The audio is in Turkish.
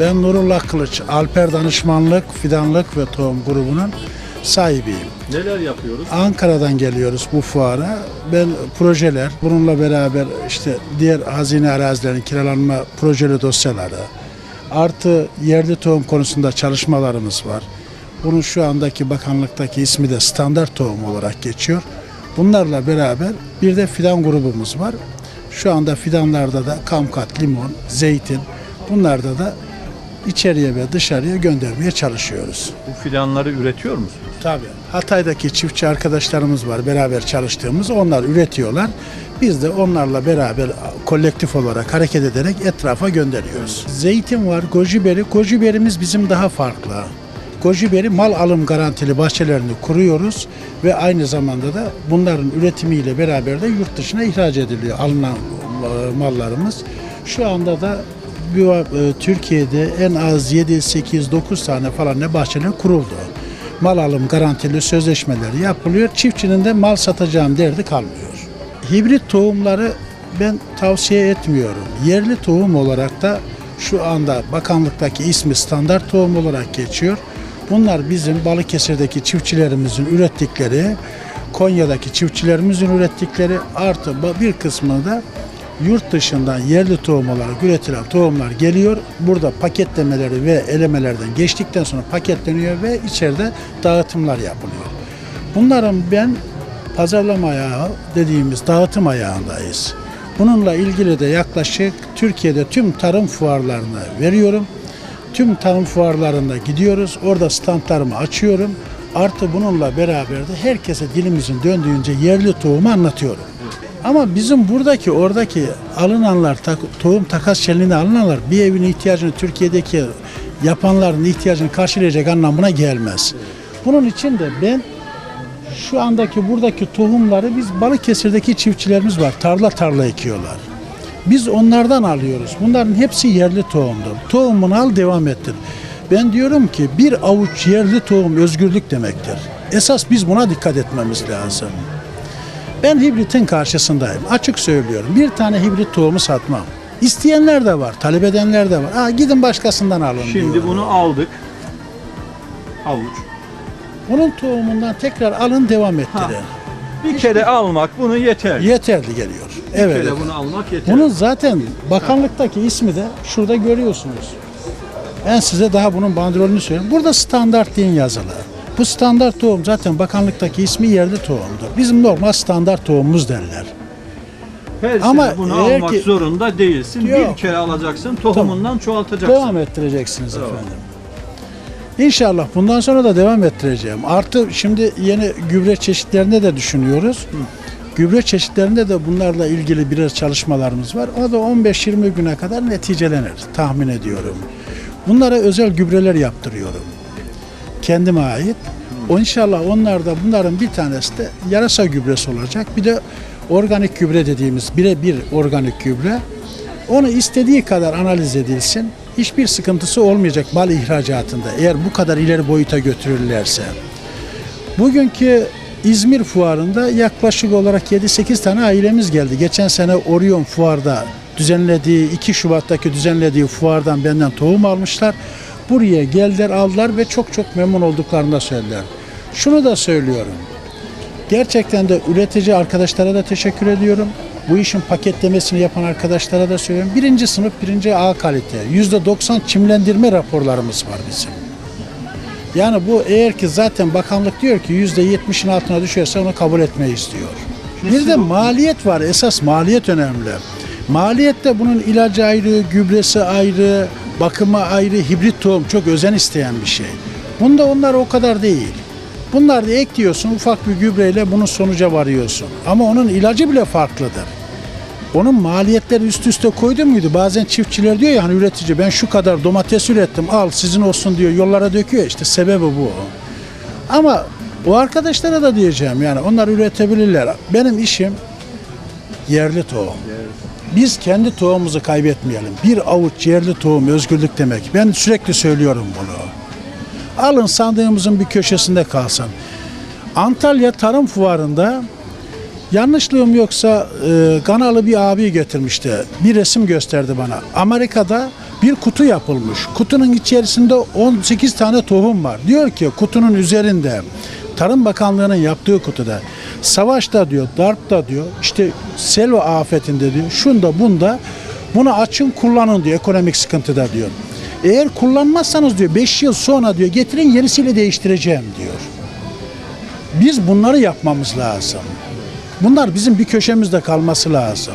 Ben Nurullah Kılıç, Alper Danışmanlık, Fidanlık ve Tohum grubunun sahibiyim. Neler yapıyoruz? Ankara'dan geliyoruz bu fuara. Ben projeler, bununla beraber işte diğer hazine arazilerin kiralanma projeli dosyaları, artı yerli tohum konusunda çalışmalarımız var. Bunun şu andaki bakanlıktaki ismi de standart tohum olarak geçiyor. Bunlarla beraber bir de fidan grubumuz var. Şu anda fidanlarda da kamkat, limon, zeytin bunlarda da içeriye ve dışarıya göndermeye çalışıyoruz. Bu fidanları üretiyor musunuz? Tabii. Hatay'daki çiftçi arkadaşlarımız var beraber çalıştığımız. Onlar üretiyorlar. Biz de onlarla beraber kolektif olarak hareket ederek etrafa gönderiyoruz. Zeytin var, goji beri. Goji berimiz bizim daha farklı. Goji beri mal alım garantili bahçelerini kuruyoruz ve aynı zamanda da bunların üretimiyle beraber de yurt dışına ihraç ediliyor alınan e, mallarımız. Şu anda da bu, e, Türkiye'de en az 7, 8, 9 tane falan ne bahçeler kuruldu. Mal alım garantili sözleşmeleri yapılıyor. Çiftçinin de mal satacağım derdi kalmıyor. Hibrit tohumları ben tavsiye etmiyorum. Yerli tohum olarak da şu anda bakanlıktaki ismi standart tohum olarak geçiyor. Bunlar bizim Balıkesir'deki çiftçilerimizin ürettikleri, Konya'daki çiftçilerimizin ürettikleri artı bir kısmı da yurt dışından yerli tohum olarak üretilen tohumlar geliyor. Burada paketlemeleri ve elemelerden geçtikten sonra paketleniyor ve içeride dağıtımlar yapılıyor. Bunların ben pazarlama ayağı dediğimiz dağıtım ayağındayız. Bununla ilgili de yaklaşık Türkiye'de tüm tarım fuarlarına veriyorum. Tüm tarım fuarlarında gidiyoruz. Orada standlarımı açıyorum. Artı bununla beraber de herkese dilimizin döndüğünce yerli tohumu anlatıyorum. Ama bizim buradaki oradaki alınanlar tohum takas şeline alınanlar bir evin ihtiyacını Türkiye'deki yapanların ihtiyacını karşılayacak anlamına gelmez. Bunun için de ben şu andaki buradaki tohumları biz Balıkesir'deki çiftçilerimiz var. Tarla tarla ekiyorlar. Biz onlardan alıyoruz. Bunların hepsi yerli tohumdur. Tohumunu al devam ettir. Ben diyorum ki bir avuç yerli tohum özgürlük demektir. Esas biz buna dikkat etmemiz lazım. Ben hibritin karşısındayım. Açık söylüyorum. Bir tane hibrit tohumu satmam. İsteyenler de var, talep edenler de var. Ha, gidin başkasından alın Şimdi diyorum. bunu aldık. Havuç. Bunun tohumundan tekrar alın devam ettirin. Bir kere almak bunu yeter. Yeterli geliyor. Bir Evet. kere bunu almak yeter. Bunun zaten bakanlıktaki ismi de şurada görüyorsunuz. Ben size daha bunun bandrolünü söyleyeyim. Burada standart diye yazılı. Bu standart tohum zaten bakanlıktaki ismi yerli tohumdur. Bizim normal standart tohumumuz derler. Her Ama sene bunu eğer almak ki- zorunda değilsin. Bir Yok. kere alacaksın, tohumundan çoğaltacaksın. Devam ettireceksiniz efendim. İnşallah bundan sonra da devam ettireceğim. Artı şimdi yeni gübre çeşitlerinde de düşünüyoruz. Gübre çeşitlerinde de bunlarla ilgili biraz çalışmalarımız var. O da 15-20 güne kadar neticelenir tahmin ediyorum. Bunlara özel gübreler yaptırıyorum. Kendime ait. O inşallah onlar da bunların bir tanesi de yarasa gübresi olacak. Bir de organik gübre dediğimiz birebir organik gübre. Onu istediği kadar analiz edilsin. Hiçbir sıkıntısı olmayacak mal ihracatında eğer bu kadar ileri boyuta götürürlerse. Bugünkü İzmir fuarında yaklaşık olarak 7-8 tane ailemiz geldi. Geçen sene Orion fuarda düzenlediği 2 Şubat'taki düzenlediği fuardan benden tohum almışlar. Buraya geldiler aldılar ve çok çok memnun olduklarını da söylediler. Şunu da söylüyorum. Gerçekten de üretici arkadaşlara da teşekkür ediyorum. Bu işin paketlemesini yapan arkadaşlara da söylüyorum. Birinci sınıf, birinci A kalite. Yüzde 90 çimlendirme raporlarımız var bizim. Yani bu eğer ki zaten bakanlık diyor ki yüzde yetmişin altına düşerse onu kabul etmeyi istiyor. Bir de maliyet var. Esas maliyet önemli. Maliyette bunun ilacı ayrı, gübresi ayrı, bakımı ayrı, hibrit tohum çok özen isteyen bir şey. Bunda onlar o kadar değil. Bunlar da ekliyorsun ufak bir gübreyle bunun sonuca varıyorsun. Ama onun ilacı bile farklıdır. Onun maliyetleri üst üste koydun muydu? Bazen çiftçiler diyor ya hani üretici ben şu kadar domates ürettim al sizin olsun diyor yollara döküyor işte sebebi bu. Ama o arkadaşlara da diyeceğim yani onlar üretebilirler. Benim işim yerli tohum. Biz kendi tohumumuzu kaybetmeyelim. Bir avuç yerli tohum özgürlük demek. Ben sürekli söylüyorum bunu. Alın sandığımızın bir köşesinde kalsın. Antalya Tarım Fuarı'nda yanlışlığım yoksa e, Ganalı bir abi getirmişti. Bir resim gösterdi bana. Amerika'da bir kutu yapılmış. Kutunun içerisinde 18 tane tohum var. Diyor ki kutunun üzerinde Tarım Bakanlığı'nın yaptığı kutuda savaşta diyor, darpta diyor, işte sel ve afetinde diyor, şunda bunda bunu açın kullanın diyor ekonomik sıkıntıda diyor. Eğer kullanmazsanız diyor 5 yıl sonra diyor getirin yenisiyle değiştireceğim diyor. Biz bunları yapmamız lazım. Bunlar bizim bir köşemizde kalması lazım.